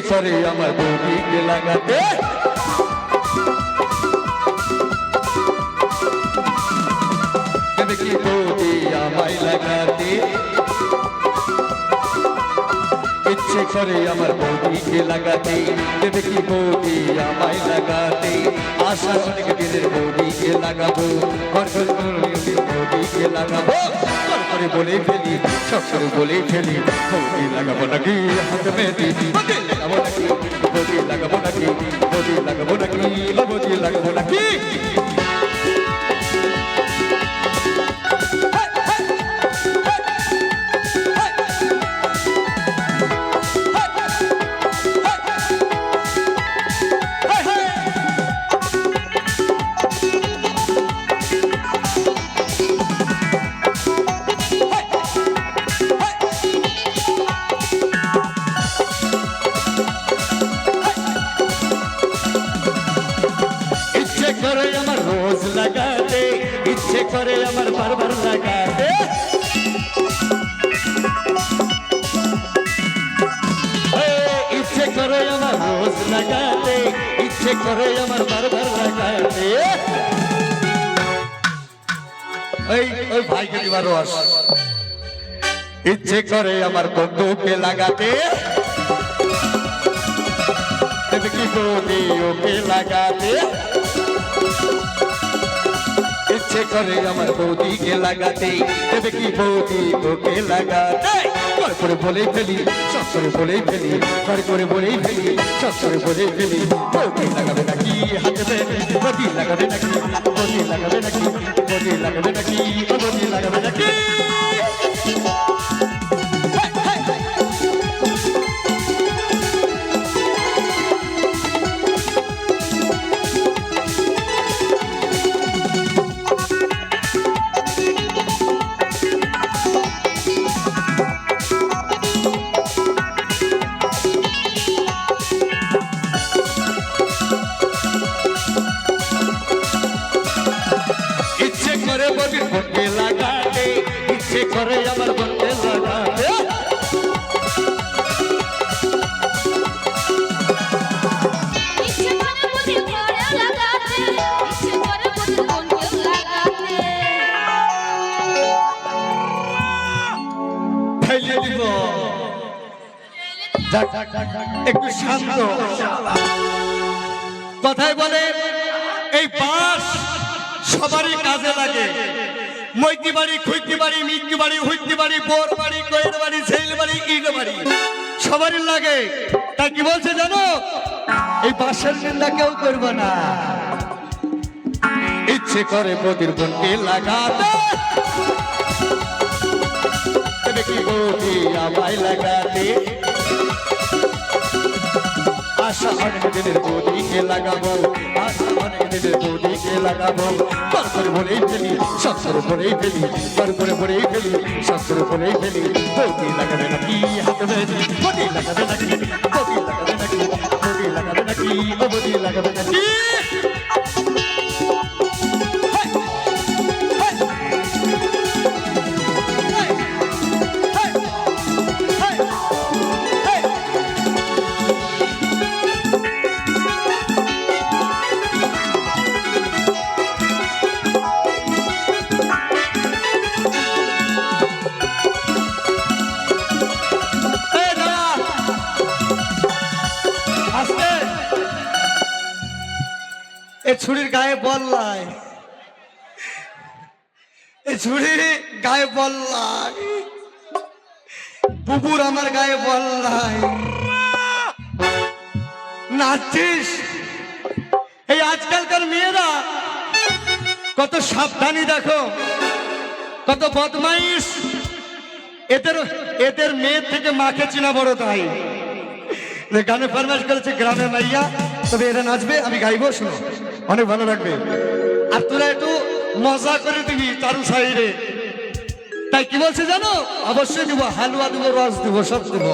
করে আমার বৌদিকে লাগাতে। কি বৌদি আমায় লাগাতে। ইচ্ছে করে আমার বৌদিকে লাগাতে। দেবে কি বৌদি আমায় লাগাতে। আশা অনেক দিনের বৌদিকে লাগাবো। বৌদিকে লাগাবো। করে বলে ফেলি, সব বলে ফেলি, বৌদি লাগাবো নাকি হাত বৌদি লাগাবো নাকি বৌদি লাগাবো নাকি বৌদি লাগাবো নাকি বৌদি লাগাবো নাকি রোজ লাগাতে ইচ্ছে করে আমার বারবার লাগাতে। ইচ্ছে করে আমার রোজ লাগাতে, ইচ্ছে করে আমার বারবার লাগাতে। ওই ওই ভাইকে দিবার রস। ইচ্ছে করে আমার বন্ধুকে লাগাতে। কি ওকে লাগাতে। ইচ্ছে করে আমার বৌদিকে লাগাতে। তবে কি বৌদি ওকে লাগাতে? কর করে বলেই ফেলি, সব করে বলেই ফেলি কর করে বলেই ফেলি, সব করে বলেই ফেলি। বৌদি লাগাবে নাকি হাতে? বৌদি লাগাবে নাকি? বৌদি লাগাবে নাকি? বৌদি লাগাবে করে আমার বন্ধে লাগাতে একটু শান্ত। কথায় বলে এই বাস সবারই কাজে লাগে। মৈতি বাড়ি খুঁজতে বাড়ি মিটতে বাড়ি, হুইতে বাড়ি, বোর বাড়ি, কয়ের বাড়ি ছেল বাড়ি, ইট বাড়ি। সবারই লাগে। তা কি বলছে জানো? এই বাসের নিন্দা কেউ করবে না। ইচ্ছে করে বদির বোনকে লাগাতে কি বৌদি আমায় লাগাতে? আশা দিনের বৌদিকে লাগাবো, আশা দিনের বৌদিকে লাগাবো। কর করে বলেই ফেলি করে বলেই ফেলি পার করে বলেই ফেলি করে বলেই ফেলি। বৌদি লাগাবে নাকি হাতে বেঁধে বৌদি লাগাবে নাকি? বৌদি লাগাবে নাকি? বৌদি লাগাবে নাকি? বৌদি লাগাবে নাকি? এ ছুরির গায়ে বল নাই। এ ছুরি গায়ে বল নাই। বুবুর আমার গায়ে বল নাই। নাচছিস এই আজকালকার মেয়েরা কত সাবধানী দেখো, কত বদমাইশ। এদের এদের মেয়ের থেকে মাকে চিনা বড় তাই। গানে ফরমাস করেছে, গ্রামে মাইয়া তবে এরা নাচবে, আমি গাইবো, শুনো। অনেক ভালো লাগবে। আর তোরা একটু মজা করে দিবি তারু সাইডে তাই কি বলছে জানো? অবশ্যই দিব, হালুয়া দিব, রস দিব, সব দিব।